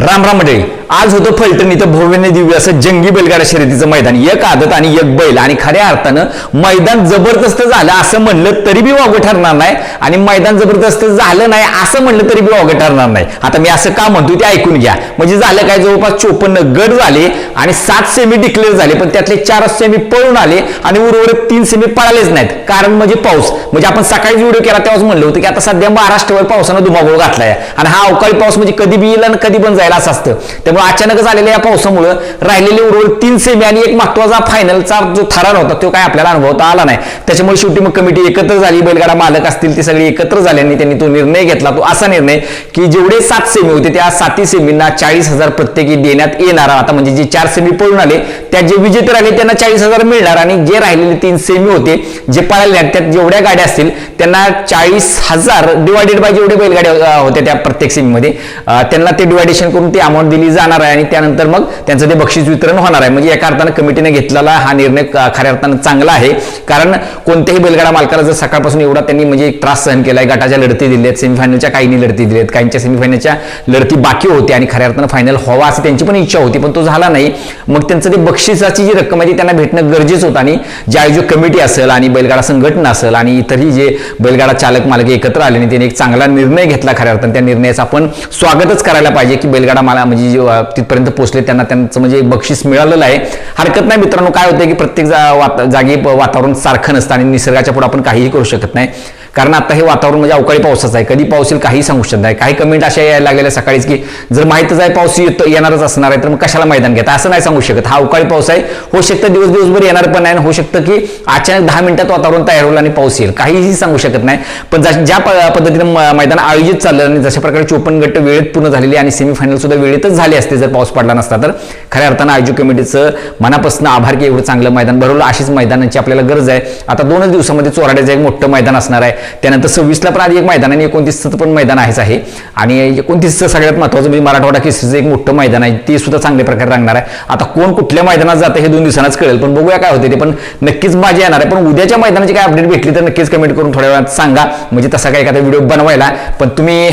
राम राम मंडळी आज होतं फलटण इथं भव्यने दिव्य असं जंगी बैलगाडा शर्यतीचं मैदान. एक आदत आणि एक बैल आणि खऱ्या अर्थानं मैदान जबरदस्त झालं असं म्हणलं तरी बी वाघ ठरणार नाही आणि मैदान जबरदस्त झालं नाही असं म्हणलं तरी बी वावगं ठरणार नाही. आता मी असं का म्हणतो ते ऐकून घ्या. म्हणजे झालं काय जवळपास चोपन्न गट झाले आणि सात सेमी डिक्लेअर झाले पण त्यातले चार सेमी पळून आले आणि उर्वरित तीन सेमी पळालेच नाहीत. कारण म्हणजे पाऊस. म्हणजे आपण सकाळी व्हिडिओ केला तेव्हाच म्हणलं होतं की आता सध्या महाराष्ट्रावर पावसानं धुमाकूळ घातलाय. आणि हा अवकाळी पाऊस म्हणजे कधी बी येईल आणि कधी पण जायला असं असतं. त्यामुळे अचानकच आलेल्या या पावसामुळं राहिलेले उर्वरित तीन सेमी आणि एक महत्त्वाचा फायनलचा जो थरार होता तो काय आपल्याला अनुभवता आला नाही. त्याच्यामुळे शेवटी मग कमिटी एकत्र झाली. बैलगाडा मालक असतील ते सगळे एकत्र झाल्याने त्यांनी तो निर्णय घेतला. तो असा निर्णय की जेवढे सात सेमी होते त्या साती सेमींना चाळीस हजार प्रत्येकी देण्यात येणार. आता म्हणजे जे चार सेमी पळून आले त्या जे विजेते राहिले त्यांना चाळीस हजार मिळणार. आणि जे राहिलेले तीन सेमी होते जे पळाले त्यात जेवढ्या गाड्या असतील त्यांना चाळीस हजार डिवायडेड बाय जेवढे बैलगाड्या होत्या त्या प्रत्येक सेमीमध्ये त्यांना ते डिवायडेशन करून ती अमाऊंट दिली जाणार. आहे आणि त्यानंतर मग त्यांचं ते बक्षीस वितरण होणार आहे. म्हणजे एका अर्थानं कमिटीने घेतलेला हा निर्णय खऱ्या अर्थानं चांगला आहे. कारण कोणत्याही बैलगाडा मालकाला जर सकाळपासून एवढा त्यांनी म्हणजे एक त्रास सहन केला आहे गटाच्या लढती दिल्यात सेमीफायनलच्या काहींनी लढती दिल्यात काहींच्या सेमीफायनलच्या लढती बाकी होत्या आणि खऱ्या अर्थानं फायनल व्हावा असं त्यांची पण इच्छा होती पण तो झाला नाही. मग त्यांचं ते बक्षिसाची जी रक्कम आहे ती त्यांना भेटणं गरजेचं होतं आणि जे आयोजक कमिटी असेल आणि बैलगाडा संघटना असेल आणि इतरही जे बैलगाडा चालक मालक एकत्र आले आणि त्यांनी एक चांगला निर्णय घेतला खऱ्या अर्थानं त्या निर्णयाचं आपण स्वागतच करायला पाहिजे की बैलगाडा मला म्हणजे जे, तिथपर्यंत पोहोचले त्यांना त्यांचं म्हणजे बक्षीस मिळालेलं आहे. हरकत नाही मित्रांनो काय होतं की प्रत्येक जा- वाता- जागी वातावरण सारखं नसतं आणि निसर्गाच्या पुढे आपण काहीही करू शकत नाही. कारण आता हे वातावरण म्हणजे अवकाळी पावसाचं आहे. कधी पाऊस येईल काही सांगू शकत नाही. काही कमेंट अशा यायला लागलेल्या सकाळीच की जर माहीतच आहे पाऊस येतो येणारच असणार आहे तर मग कशाला मैदान घेता? असं नाही सांगू शकत. हा अवकाळी पाऊस आहे. होऊ शकतं दिवस दिवसभर येणार पण नाही होऊ शकतं की अचानक दहा मिनिटात वातावरण तयार होईल आणि पाऊस येईल. काहीही सांगू शकत नाही. पण जश- ज्या प- पद्धतीनं म- मैदान आयोजित चाललं आणि जशा प्रकारे चोपन्न गट वेळेत पूर्ण झालेली आणि सेमीफायनल सुद्धा वेळेतच झाले असते जर पाऊस पडला नसता तर खऱ्या अर्थानं आयोजक कमिटीचं मनापासून आभार की एवढं चांगलं मैदान भरवलं. अशीच मैदानाची आपल्याला गरज आहे. आता दोनच दिवसामध्ये चोराड्याचं एक मोठं मैदान असणार आहे. त्यानंतर सव्वीसला पण आधी एक मैदान आणि एकोणतीसचं पण मैदान आहेच आहे. आणि एकोणतीसचं सगळ्यात महत्त्वाचं म्हणजे मराठवाडा केसरीचं एक मोठं मैदान आहे. ते सुद्धा चांगल्या प्रकारे रंगणार आहे. आता कोण कुठल्या मैदानात जातं हे दोन दिवसांनाच कळेल पण बघूया काय होते ते. पण नक्कीच माझी येणार आहे. पण उद्याच्या मैदानाची काय अपडेट भेटली तर नक्कीच कमेंट करून थोड्या वेळात सांगा. म्हणजे तसा काय एखादा व्हिडिओ बनवायला. पण तुम्ही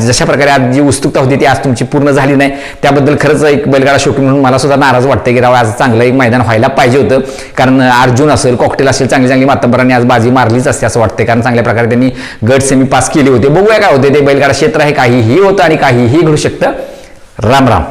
जशा प्रकारे आज जी उत्सुकता होती ती आज तुमची पूर्ण झाली नाही. त्याबद्दल खरंच एक बैलगाडा शोकी म्हणून मला सुद्धा नाराज वाटते की राव आज चांगलं एक मैदान व्हायला पाहिजे होतं. कारण अर्जुन असेल कॉकटेल असेल चांगली चांगली मातंबरांनी आज बाजी मारलीच असते असं वाटते कारण चांगल्या प्रकारे त्यांनी गट सेमी पास केले होते. बघूया काय होते. ते बैलगाडा क्षेत्र आहे. काहीही होतं आणि काहीही घडू शकतं. राम राम.